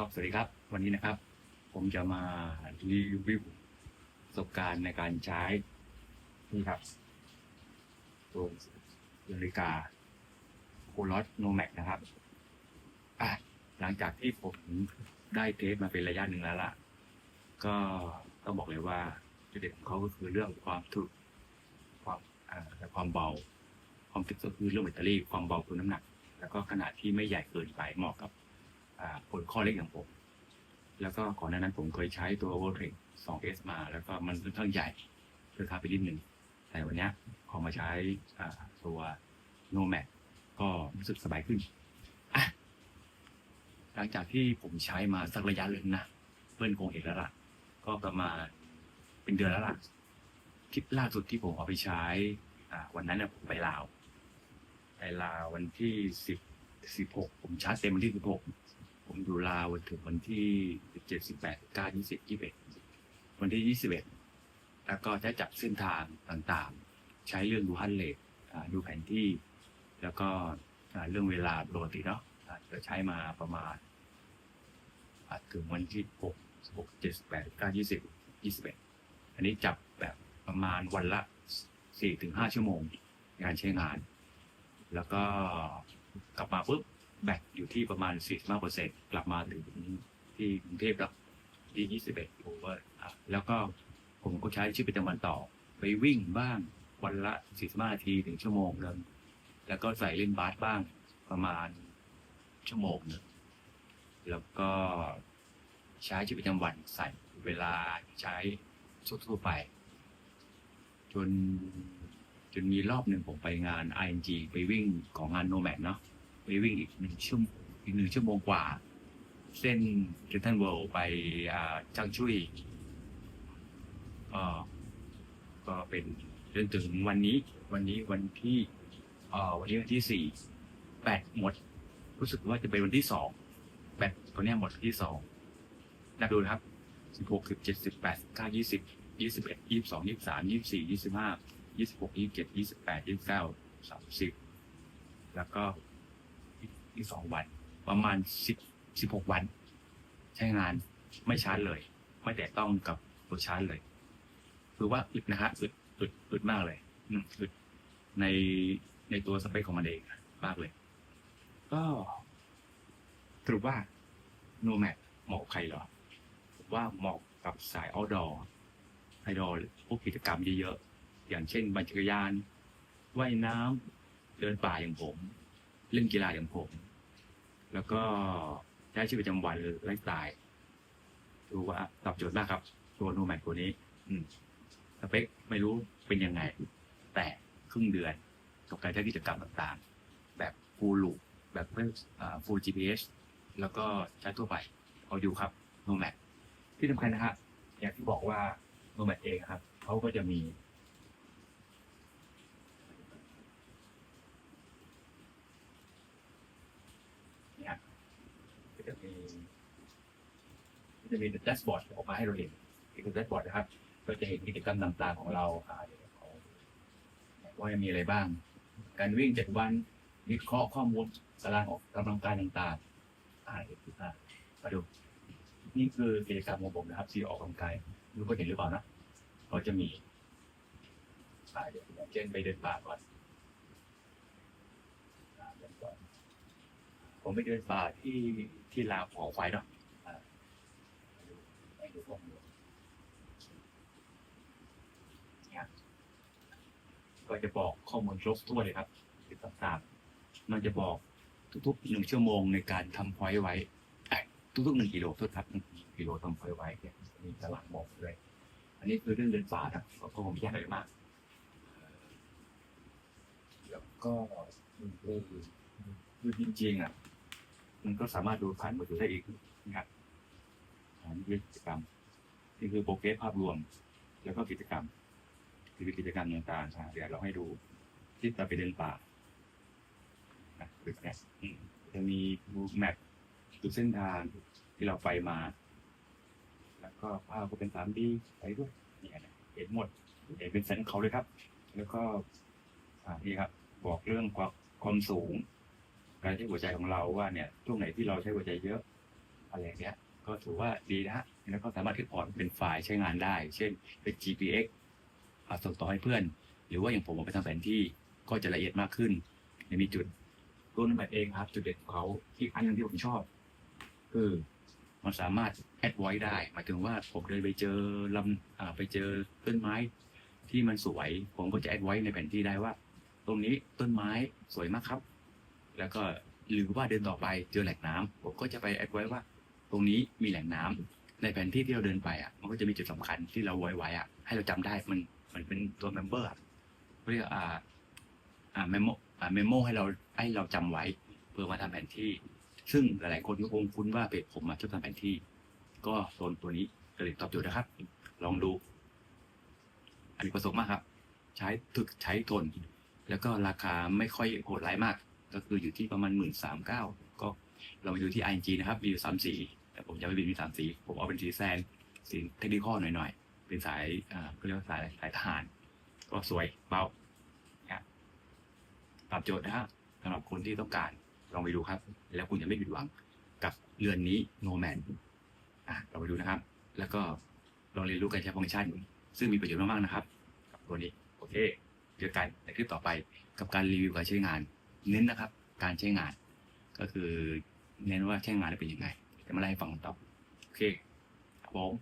ก็สวัสดีครับ วันนี้นะครับ ผมจะมารีวิวประสบการณ์ในการใช้นี่ครับตัวนาฬิกาโคลอสโนแมกนะครับอะหลังจากที่ผมได้เทสมาเป็นระยะหนึ่งแล้วล่ะ ก็ต้องบอกเลยว่าจุดเด่นของเขาก็คือเรื่องความถึกความอ่าและความเบา ความถึกก็คือเรื่องแบตเตอรี่ความเบาคือน้ำหนัก แล้วก็ขนาดที่ไม่ใหญ่เกินไปเหมาะกับอ่า คนข้อเล็กอย่างผม แล้วก็ก่อนหน้านั้นผมเคยใช้ตัว v o l t e x 2S มา แล้วก็มันค่อนข้างใหญ่ราคาไปนิดหนึ่ง แต่วันนี้พอมาใช้ตัว Nomad ก็รู้สึกสบายขึ้น หลังจากที่ผมใช้มาสักระยะหนึ่งนะ เพื่อนคงเห็นแล้วล่ะ ก็ประมาณเป็นเดือนแล้วล่ะทริปล่าสุดที่ผมเอาไปใช้วันนั้นเนี่ยผมไปลาว ไปลาววันที่สิบสิบหกผมชาร์จเต็มวันที่สิบหก ผมอยู่ลาวถึงวันที่สิบเจ็ดสิบแปดเก้ายี่สิบยี่สิบเอ็ดวันที่ยี่สิบเอ็ดแล้วก็จะจับเส้นทางต่างๆ ใช้เรื่องดูฮันเลทดูแผนที่ แล้วก็เรื่องเวลาปกติเนาะจะใช้มาประมาณถึงวันที่หกหกเจ็ดแปดเก้ายี่สิบยี่สิบเอ็ดอันนี้จับแบบประมาณวันละสี่ถึงห้าชั่วโมงในการใช้งาน แล้วก็กลับมาปุ๊บ แบตอยู่ที่ประมาณ 45เปกลับมาถึงที่กรุงเทพแล้วที่21โอเวอร์แล้วก็ผมก็ใช้ชีวิตประจำวันต่อ ไปวิ่งบ้างวันละ 45นาทีถึงชั่วโมงนึงแล้วก็ใส่เล่นบาสบ้างประมาณชั่วโมงหนึ่งแล้วก็ใช้ชีวิตประจำวันใส่เวลาใช้ทั่วไป จนจนมีรอบหนึ่งผมไปงาน ING ไปวิ่งของงานโนแมดเนาะ ไปวิ่งอีกหนึ่งชั่วอีกหนึ่งชั่วโมงกว่า เส้นเ e นทันเวิลด์ไปจังชุยก็ก็เป็นจนถึงวันนี้ วันนี้วันที่วันนี้วันที่สี่แบตหมด รู้สึกว่าจะเป็นวันที่สองแบตตัวนี้หมดวันที่สองนับดูนะครับสิบหกสิบเจ็ดสิบแปดเก้ายี่สิบยี่สิบเอ็ดยี่สิบสองยี่สิบสามยี่สิบสี่ยี่สิบห้ายี่สิบหกยี่สิบเจ็ดยี่สิบแปดยี่สิบเก้าสามสิบแล้วก็ อีกสองวัน ประมาณสิบสิบหกวัน ใช้งานไม่ชาร์จเลย ไม่แต่ต้องกับตัวชาร์จเลย คือว่าอึดนะฮะอึดอึดอึดมากเลยอืมอึดในในตัวสเปคของมันเองมากเลย ก็สรุปว่าโนแม d เหมาะใครเหรอว่าเหมาะกับสาย outdoor ไอดอลพวกกิจกรรมเยอะๆ อย่างเช่นปั่นจักรยาน ว่ายน้ำเดินป่าอย่างผม เล่นกีฬาอย่างผม แล้วก็ใช้ชีวิตประจำวันหรือไลฟ์สไตล์ดูว่าตอบโจทย์มากครับ ตัวโนแมดตัวนี้ อืมสเปคไม่รู้เป็นยังไง แต่ครึ่งเดือนกับการใช้กิจกรรมต่างๆ แบบฟูลลูแบบเรื่องฟูล GPS แล้วก็ใช้ทั่วไปเอาอยู่ครับโนแมดที่สำคัญนะครับอย่างที่บอกว่าโนแมดเองครับเขาก็จะมี เนี่ยก็ จะมีจะมีแดชบอร์ดออกมาให้เราเห็นนี่คือแดชบอร์ดนะครับ ก็จะเห็นกิจกรรมต่างๆของเราอ่าเดี๋ยวขอว่าจะมีอะไรบ้าง การวิ่งเจ็ดวันวิเคราะห์ข้อมูลตารางออกกำลังกายต่างๆอ่าเดี๋ยวอ่ามาดู นี่คือกิจกรรมของผมนะครับที่ออกกำลังกายรู้ว่าเห็นหรือเปล่านะเขาจะมีอ่าเดี๋ยวเช่นไปเดินป่าก่อนผมไปเดินป่าที่ที่ลาวขอไฟเนาะอ่าไปดูไปดูข้อมูลเนี่ยก็จะบอกข้อมูลครบถ้วนเลยครับติดต่างๆมันจะบอกทุกๆหนึ่งชั่วโมงในการทำพอยต์ไว้เอ้ยทุกๆหนึ่งกิโลโทษครับหนึ่งกิโลทำพอยต์ไว้เนี่ยมีตารางบอกเลย อันนี้คือเรื่องเดินป่านะก็คงยากเลยมากเอ่อแล้วก็คือคือจริงๆอะ มันก็สามารถดูผ่านมือถือได้อีกนะครับนนี้คือกิจกรรมนี่คือโปรเกรสภาพรวม แล้วก็กิจกรรมคือกิจกรรมต่างๆอ่เดี๋ยวเราให้ดูที่เราไปเดินป่านะคือเนี่ยจะมีดูแมปดูเส้นทางที่เราไปมา แล้วก็ภาพก็เป็น 3D ไปด้วยเนี่ยนะเห็นหมดเห็นเป็นสันเขาเลยครับ แล้วก็อ่านี่ครับ บอกเรื่องความความสูง การใช้หัวใจของเราว่าเนี่ยช่วงไหนที่เราใช้หัวใจเยอะอะไรเงี้ย ก็ถือว่าดีนะฮะแล้วก็สามารถที่พอร์ตเป็นไฟล์ใช้งานได้ เช่นเป็น GPX ส่งต่อให้เพื่อน หรือว่าอย่างผมเอาไปทำแผนที่ก็จะละเอียดมากขึ้นและมีจุดตัวนั้นแบบเองครับ จุดเด่นของเขาที่อันนึงที่ผมชอบ คือมันสามารถแอดไว้ได้หมายถึงว่าผมเดินไปเจอลำอ่าไปเจอต้นไม้ที่มันสวย ผมก็จะแอดไว้ในแผนที่ได้ว่า ตรงนี้ต้นไม้สวยมากครับ แล้วก็หรือว่าเดินต่อไปเจอแหล่งน้ำผมก็จะไปแอดไว้ว่า ตรงนี้มีแหล่งน้ำในแผนที่ที่เราเดินไปอะ มันก็จะมีจุดสำคัญที่เราไว้ไว้อะ ให้เราจำได้มันมันเป็นตัวเมมเบอร์เรียกอ่าอ่าเมมโมอ่าเมมโมให้เราให้เราจำไว้ เพื่อมาทำแผนที่ ซึ่งหลาย ๆ คนก็คงคุ้นว่าเพจผมมาชอบทำแผนที่ ก็โซนตัวนี้ก็เลยตอบโจทย์นะครับ ลองดูอันนี้ประสบมากครับ ใช้ถึกใช้ทน แล้วก็ราคาไม่ค่อยโหดร้ายมาก ก็คืออยู่ที่ประมาณหมื่นสามเก้าก็เรามาดูที่ ING นะครับ มีอยู่สามสีแต่ผมจะไม่บินมีสามสี ผมเอาเป็นสีแซงสีเทคนิคอหน่อยๆ เป็นสายอ่าก็เรียกว่าสายสายทหาร ก็สวยเบาครับตอบโจทย์นะฮะสำหรับคนที่ต้องการลองไปดูครับ แล้วคุณจะไม่ผิดหวังกับเรือนนี้โนแมนอะเราไปดูนะครับ แล้วก็ลองเรียนรู้การใช้ฟังก์ชัน ซึ่งมีประโยชน์มากๆนะครับ กับตัวนี้ โอเค เจอกันในคลิปต่อไปกับการรีวิวการใช้งาน เน้นนะครับ การใช้งาน ก็คือเน้นว่าใช้งานได้เป็นยังไงจะมาไล่าให้ฟังต่อโอเคครับผม